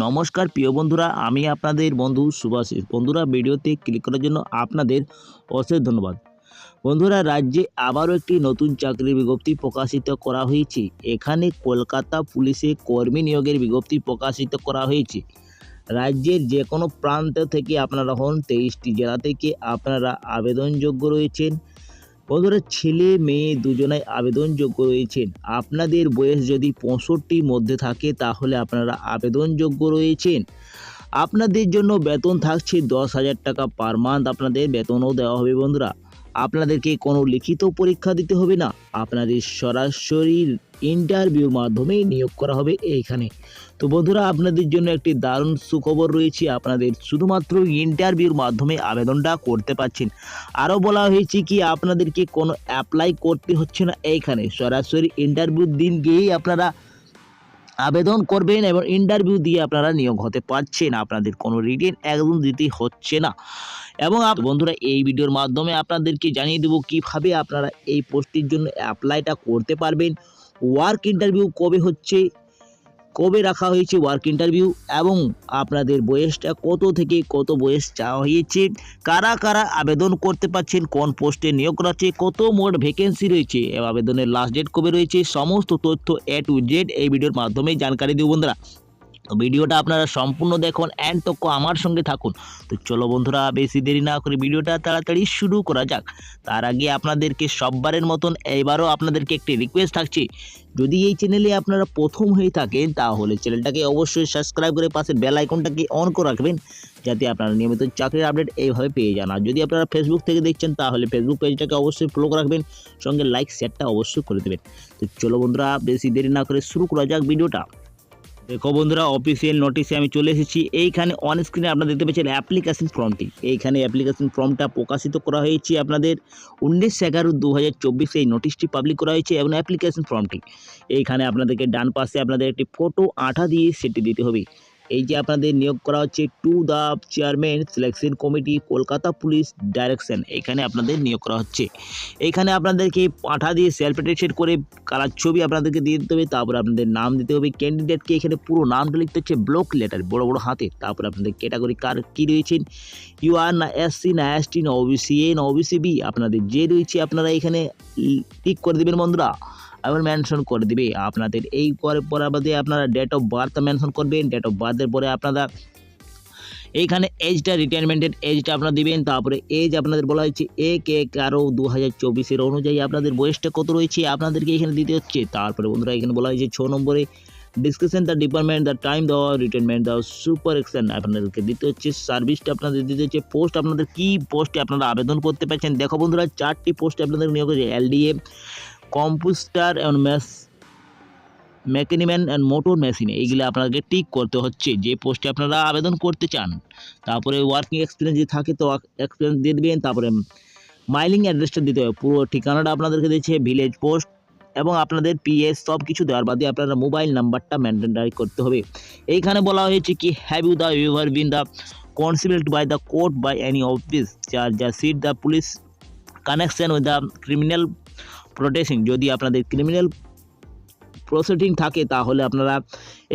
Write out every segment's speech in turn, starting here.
নমস্কার প্রিয় বন্ধুরা, আমি আপনাদের বন্ধু সুভাষিস বন্ধুরা, ভিডিওতে ক্লিক করার জন্য আপনাদের অশেষ ধন্যবাদ। বন্ধুরা, রাজ্যে আবারও একটি নতুন চাকরির বিজ্ঞপ্তি প্রকাশিত করা হয়েছে। এখানে কলকাতা পুলিশে কর্মী নিয়োগের বিজ্ঞপ্তি প্রকাশিত করা হয়েছে। রাজ্যের যে কোনো প্রান্ত থেকে আপনারা হন, তেইশটি জেলা থেকে আপনারা আবেদনযোগ্য রয়েছেন। বন্ধুরা ছেলে মেয়ে দুজনাই আবেদনযোগ্য রয়েছেন আপনাদের বয়স যদি পঁয়ষট্টির মধ্যে থাকে, তাহলে আপনারা আবেদনযোগ্য রয়েছেন। আপনাদের জন্য বেতন থাকছে দশ হাজার টাকা পার মান্থ। আপনাদের বেতনও দেওয়া হবে বন্ধুরা। আপনাদেরকে কোনো লিখিত পরীক্ষা দিতে হবে না। আপনাদের সরাসরি ইন্টারভিউর মাধ্যমে নিয়োগ করা হবে এইখানে। তো বন্ধুরা, আপনাদের জন্য একটি দারুণ সুখবর রয়েছে। আপনাদের শুধুমাত্র ইন্টারভিউর মাধ্যমে আবেদনটা করতে পারছেন। আরও বলা হয়েছে কি, আপনাদেরকে কোনো অ্যাপ্লাই করতে হচ্ছে না এইখানে। সরাসরি ইন্টারভিউর দিন গিয়েই আপনারা আবেদন করবেন এবং ইন্টারভিউ দিয়ে আপনারা নিয়োগ হতে পারছেন। আপনাদের কোনো রিটেন একদম দিতে হচ্ছে না। এবং বন্ধুরা, এই ভিডিওর মাধ্যমে আপনাদেরকে জানিয়ে দেবো কীভাবে আপনারা এই পোস্টের জন্য অ্যাপ্লাইটা করতে পারবেন। ওয়ার্ক ইন্টারভিউ কবে হচ্ছে? কবে রাখা হয়েছে ওয়ার্ক ইন্টারভিউ এবং আপনাদের বয়সটা কত থেকে কত বয়স চাওয়া হয়েছে? কারা কারা আবেদন করতে পারছেন? কোন পোস্টে নিয়োগ রয়েছে? কত মোট ভ্যাকেন্সি রয়েছে? আবেদনের লাস্ট ডেট কবে রয়েছে? সমস্ত তথ্য এ টু জেড এই ভিডিওর মাধ্যমে জানকারি দেব বন্ধুরা। তো ভিডিওটা আপনারা সম্পূর্ণ দেখুন অ্যান্ড তক্ক আমার সঙ্গে থাকুন। তো চলো বন্ধুরা, বেশি দেরি না করে ভিডিওটা তাড়াতাড়ি শুরু করা যাক। তার আগে আপনাদেরকে সববারের মতন এবারও আপনাদেরকে একটি রিকোয়েস্ট থাকছে। যদি এই চ্যানেলে আপনারা প্রথম হয়ে থাকেন, তাহলে চ্যানেলটাকে অবশ্যই সাবস্ক্রাইব করে পাশে বেল আইকনটাকে অন করে রাখবেন, যাতে আপনারা নিয়মিত চাকরির আপডেট এইভাবে পেয়ে যান। আর যদি আপনারা ফেসবুক থেকে দেখছেন, তাহলে ফেসবুক পেজটাকে অবশ্যই ফলো রাখবেন, সঙ্গে লাইক শেয়ারটা অবশ্যই করে দেবেন। তো চলো বন্ধুরা, বেশি দেরি না করে শুরু করা যাক ভিডিওটা। দেখো বন্ধুরা অফিসিয়াল নোটিশে আমি চলে এসেছি। এইখানে অন স্ক্রিনে আপনারা দেখতে পাচ্ছেন অ্যাপ্লিকেশন ফর্মটি এইখানে অ্যাপ্লিকেশন ফর্মটা প্রকাশিত করা হয়েছে আপনাদের। উনিশ এগারো দু হাজার চব্বিশে এই নোটিশটি পাবলিক করা হয়েছে এবং অ্যাপ্লিকেশন ফর্মটি এইখানে আপনাদেরকে ডান পাশে আপনাদের একটি ফটো আঠা দিয়ে সেটি দিতে হবে। এই যে আপনাদের নিয়োগ করা হচ্ছে to the chairman selection committee, Kolkata police direction, এখানে আপনাদের নিয়োগ করা হচ্ছে। এখানে আপনাদেরকে পাঠা দিয়ে সেলফ অ্যাটেস্টেড করে কালার ছবি আপনাদেরকে দিয়ে দিতে হবে, তারপরে আপনাদের নাম দিতে হবে ক্যান্ডিডেটকে এখানে পুরো নামটা লিখতে হচ্ছে ব্লক লেটার বড় বড় হাতে, তারপরে আপনাদের ক্যাটাগরি কার কী রয়েছেন ইউ আর না এসসি না এসটি না ওবিসি এ না ওবিসি বি আপনাদের যে রয়েছে আপনারা এখানে টিক করে দেবেন বন্ধুরা। এবং মেনশন করে দিবে। আপনাদের এই পরে পরে আপনারা ডেট অফ বার্থ মেনশন করবেন। ডেট অফ বার্থের পরে আপনারা এইখানে এজটা রিটায়ারমেন্টের এজটা আপনারা দিবেন। তারপরে এজ আপনাদের বলা হয়েছে এক এক আরও দু হাজার চব্বিশের অনুযায়ী আপনাদের বয়সটা কত রয়েছে? আপনাদেরকে এখানে দিতে হচ্ছে। তারপরে বন্ধুরা এখানে বলা হয়েছে ছ নম্বরে discussion the department the time দেওয়া রিটায়ারমেন্ট দেওয়া সুপার এক্সেন আপনাদেরকে দিতে হচ্ছে। সার্ভিসটা আপনাদের দিতে হচ্ছে। পোস্ট আপনাদের কী পোস্টে আপনারা আবেদন করতে পারছেন? দেখো বন্ধুরা, চারটি পোস্টে আপনাদের নিয়োগ হয়েছে। এলডিএ কম্পিউটার অ্যান্ড ম্যাথ মেকানিম্যান অ্যান্ড মোটর মেশিনে এইগুলো আপনাদেরকে টিক করতে হচ্ছে। যে পোস্টে আপনারা আবেদন করতে চান, তারপরে ওয়ার্কিং এক্সপিরিয়েন্স যদি থাকে তো এক্সপিরিয়েন্স দিয়ে দেবেন, তারপরে মাইলিং অ্যাড্রেসটা দিতে হবে। পুরো ঠিকানাটা আপনাদেরকে দিচ্ছে ভিলেজ পোস্ট এবং আপনাদের পিএস সব কিছু দেওয়ার বাদে আপনারা মোবাইল নাম্বারটা মেনটেন করতে হবে। এইখানে বলা হয়েছে কি have you the ever been the considered by the court by any office charge যা sheet the police connection with the criminal protection যদি আপনাদের ক্রিমিনাল প্রসিডিং থাকে, তাহলে আপনারা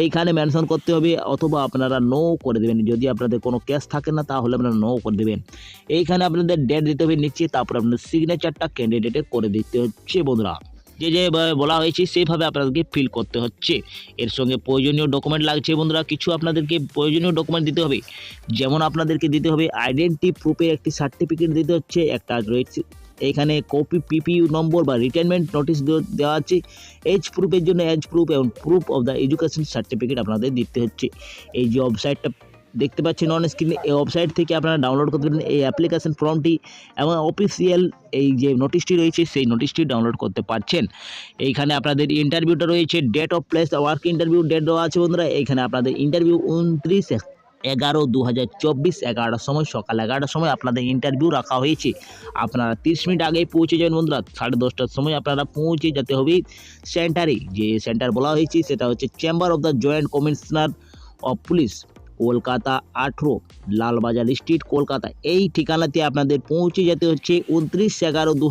এইখানে মেনশন করতে হবে, অথবা আপনারা নো করে দেবেন। যদি আপনাদের কোনো কেস থাকে না, তাহলে আপনারা নো করে দেবেন। এইখানে আপনাদের ডেট দিতে হবে নিচে তারপর আপনাদের সিগনেচারটা ক্যান্ডিডেটে করে দিতে হচ্ছে বন্ধুরা। যে যে বলা হয়েছে সেইভাবে আপনাদেরকে ফিল করতে হচ্ছে। এর সঙ্গে প্রয়োজনীয় ডকুমেন্ট লাগছে বন্ধুরা, কিছু আপনাদেরকে প্রয়োজনীয় ডকুমেন্ট দিতে হবে। যেমন আপনাদেরকে দিতে হবে আইডেন্টি প্রুফের একটি সার্টিফিকেট দিতে হচ্ছে, একটা রয়েছে এখানে কপি পিপিইউ নম্বর বা রিটায়ারমেন্ট নোটিশ দেওয়া আছে। এজ প্রুফের জন্য এজ প্রুফ এবং proof of the education certificate আপনাদের দিতে হচ্ছে। এই যে ওয়েবসাইটটা দেখতে পাচ্ছেন অন স্ক্রিনে এই ওয়েবসাইট থেকে আপনারা ডাউনলোড করতে পারেন এই অ্যাপ্লিকেশন ফর্মটি এবং অফিসিয়াল এই যে নোটিশটি রয়েছে, সেই নোটিশটি ডাউনলোড করতে পারছেন। এইখানে আপনাদের ইন্টারভিউটা রয়েছে date of place work interview date দেওয়া আছে বন্ধুরা। এইখানে আপনাদের ইন্টারভিউ উনত্রিশ এগারো দু হাজার চব্বিশ এগারোটার সময়, সকাল এগারোটার সময় আপনাদের ইন্টারভিউ রাখা হয়েছে। আপনারা তিরিশ মিনিট আগেই পৌঁছে যাবেন বন্ধুরা। সাড়ে দশটার সময় আপনারা পৌঁছে যেতে হবে সেন্টারে। যে সেন্টার বলা হয়েছে, সেটা হচ্ছে chamber of the joint commissioner of police Kolkata আঠেরো, লালবাজার স্ট্রিট কলকাতা। এই ঠিকানাতে আপনাদের পৌঁছে যেতে হচ্ছে। উনত্রিশ এগারো দু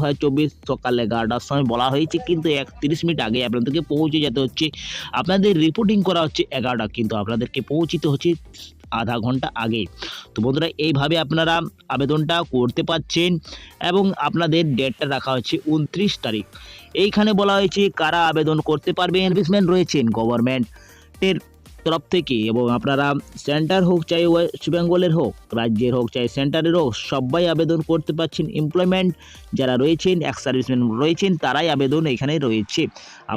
সকাল এগারোটার সময় বলা হয়েছে, কিন্তু একত্রিশ মিনিট আগে আপনাদেরকে পৌঁছে যেতে হচ্ছে। আপনাদের রিপোর্টিং করা হচ্ছে এগারোটা, কিন্তু আপনাদেরকে পৌঁছিতে হচ্ছে আধা ঘণ্টা আগে। তো বন্ধুরা, এইভাবে আপনারা আবেদনটা করতে পারছেন এবং আপনাদের ডেটটা রাখা হচ্ছে উনত্রিশ তারিখ। এইখানে বলা হয়েছে কারা আবেদন করতে পারবেন সার্ভিসম্যান রয়েছেন গভর্নমেন্টের তরফ থেকে এবং আপনারা সেন্টার হোক চাই ওয়েস্ট বেঙ্গলের হোক, রাজ্যের হোক চাই সেন্টারের হোক, সবাই আবেদন করতে পারছেন। এমপ্লয়মেন্ট যারা রয়েছেন এক্স সার্ভিসম্যান রয়েছেন, তারাই আবেদন এখানে রয়েছে।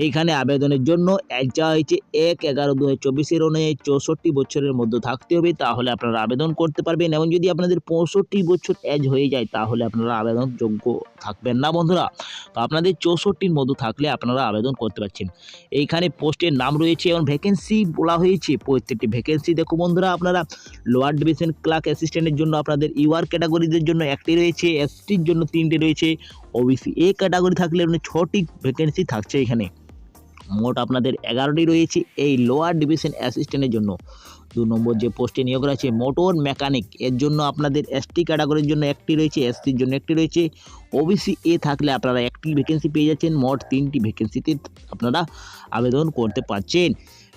এখানে আবেদনের জন্য এক যা হয়েছে এক এগারো দু হাজার চব্বিশের অনুযায়ী চৌষট্টি বছরের মধ্যে থাকতে হবে, তাহলে আপনারা আবেদন করতে পারবেন। এবং যদি আপনাদের পঁয়ষট্টি বছর এজ হয়ে যায়, তাহলে আপনারা আবেদন যোগ্য থাকবেন না বন্ধুরা। তো আপনাদের চৌষট্টির মধ্যে থাকলে আপনারা আবেদন করতে পারছেন। এইখানে পোস্টের নাম রয়েছে এবং ভ্যাকেন্সি বলা হয়েছে। প্রত্যেকটি ভ্যাকেন্সি দেখো বন্ধুরা, আপনারা লোয়ার ডিভিশন ক্লার্ক অ্যাসিস্ট্যান্টের জন্য, আপনাদের ইউআর ক্যাটাগরিদের জন্য একটি রয়েছে এসটির জন্য তিনটি রয়েছে ওবিসি এ ক্যাটাগরি থাকলে আপনার ছটি ভ্যাকেন্সি থাকছে এখানে। মোট আপনাদের এগারোটি রয়েছে এই লোয়ার ডিভিশন অ্যাসিস্ট্যান্টের জন্য। দু নম্বর যে পোস্টে নিয়োগ রয়েছে মোটর মেকানিক এর জন্য আপনাদের এসটি ক্যাটাগরির জন্য একটি রয়েছে এসটির জন্য একটি রয়েছে। ওবিসি এ থাকলে আপনারা একটি ভ্যাকেন্সি পেয়ে যাচ্ছেন, মোট তিনটি ভ্যাকেন্সিতে আপনারা আবেদন করতে পারছেন।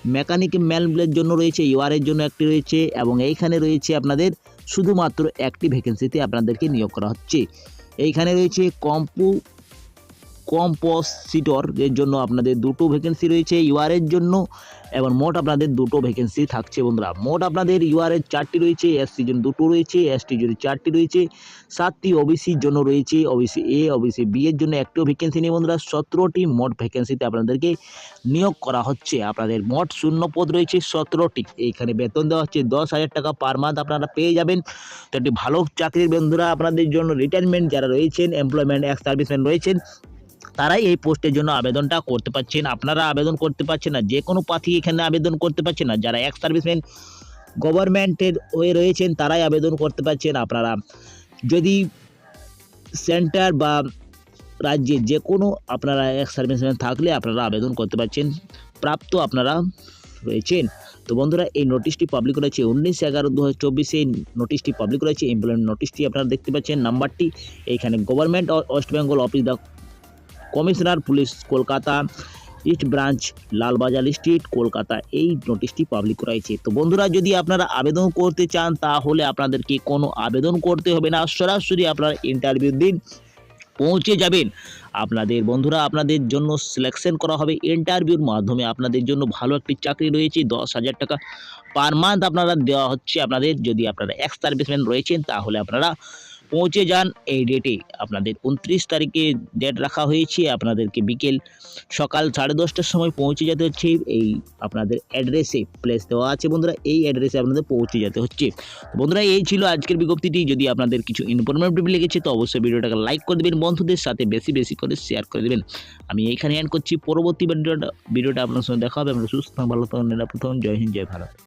মেকানিক ম্যানদের জন্য রয়েছে, ইউআরের জন্য একটি রয়েছে এবং এইখানে রয়েছে আপনাদের শুধুমাত্র একটি ভ্যাকেন্সিতে আপনাদেরকে নিয়োগ করা হচ্ছে। এইখানে রয়েছে কম্পু কম্পোসিটর এর জন্য আপনাদের দুটো ভ্যাকেন্সি রয়েছে ইউআরের জন্য এবং মোট আপনাদের দুটো ভ্যাকেন্সি থাকছে বন্ধুরা। মোট আপনাদের ইউআরের চারটি রয়েছে এসসির জন্য দুটো রয়েছে এসটির জন্য চারটি রয়েছে, সাতটি ওবিসির জন্য রয়েছে ওবিসি এ ওবিসি বি এর জন্য একটিও ভ্যাকেন্সি নেই বন্ধুরা। সতেরোটি মোট ভ্যাকেন্সিতে আপনাদেরকে নিয়োগ করা হচ্ছে। আপনাদের মোট শূন্য পদ রয়েছে, সতেরোটি। এইখানে বেতন দেওয়া হচ্ছে দশ হাজার টাকা পার মান্থ আপনারা পেয়ে যাবেন। তো একটি ভালো চাকরির বন্ধুরা, আপনাদের জন্য রিটায়ারমেন্ট যারা রয়েছেন এমপ্লয়মেন্ট এক্স সার্ভিসম্যান রয়েছেন তারাই এই পোস্টের জন্য আবেদনটা করতে পারছেন আপনারা আবেদন করতে পারছেন না। যে কোনো প্রার্থী এখানে আবেদন করতে পারছেন না। যারা এক্স সার্ভিসম্যান গভর্নমেন্টের হয়ে রয়েছেন, তারাই আবেদন করতে পারছেন আপনারা। যদি সেন্টার বা রাজ্যে যে কোনো আপনারা এক সার্ভিসম্যান থাকলে আপনারা আবেদন করতে পারছেন। প্রাপ্ত আপনারা রয়েছেন। তো বন্ধুরা, এই নোটিশটি পাবলিক করেছে উনিশ এগারো দু হাজার চব্বিশে এই নোটিশটি পাবলিক করেছে এমপ্লয়মেন্ট নোটিশটি আপনারা দেখতে পাচ্ছেন। নাম্বারটি এইখানে। Government of West Bengal office the commissioner, police Kolkata, east branch, Lalbazar street, Kolkata, এই নোটিশটি পাবলিক করা হয়েছে তো বন্ধুরা, যদি আপনারা আবেদন করতে চান, তাহলে আপনাদেরকে কোনো আবেদন করতে হবে না। সরাসরি আপনারা ইন্টারভিউ দিন, পৌঁছে যাবেন। আপনাদের বন্ধুরা, আপনাদের জন্য সিলেকশন করা হবে ইন্টারভিউর মাধ্যমে। আপনাদের জন্য ভালো একটি চাকরি রয়েছে, দশ হাজার টাকা পার মান্থ আপনারা দেওয়া হচ্ছে আপনাদের। যদি আপনারা এক্স সার্ভিসম্যান রয়েছেন, তাহলে আপনারা পৌঁছে যান। এই ডেটে আপনাদের উনত্রিশ তারিখে ডেট রাখা হয়েছে। আপনাদেরকে বিকেল সকাল সাড়ে দশটার সময় পৌঁছে যেতে হচ্ছে। এই আপনাদের অ্যাড্রেসে প্লেস দেওয়া আছে বন্ধুরা। এই অ্যাড্রেসে আপনাদের পৌঁছে যেতে হচ্ছে। বন্ধুরা, এই ছিল আজকের বিজ্ঞপ্তিটি। যদি আপনাদের কিছু ইনফরমেটিভ লেগেছে, তো অবশ্যই ভিডিওটাকে লাইক করে দেবেন, বন্ধুদের সাথে বেশি বেশি করে শেয়ার করে দেবেন। আমি এইখানে অ্যাড করছি। পরবর্তী ভিডিওটা ভিডিওটা আপনার সঙ্গে দেখা হবে। আমরা সুস্থ ভালো থাকুন, নিরাপদ জয় হিন্দ, জয় ভারত।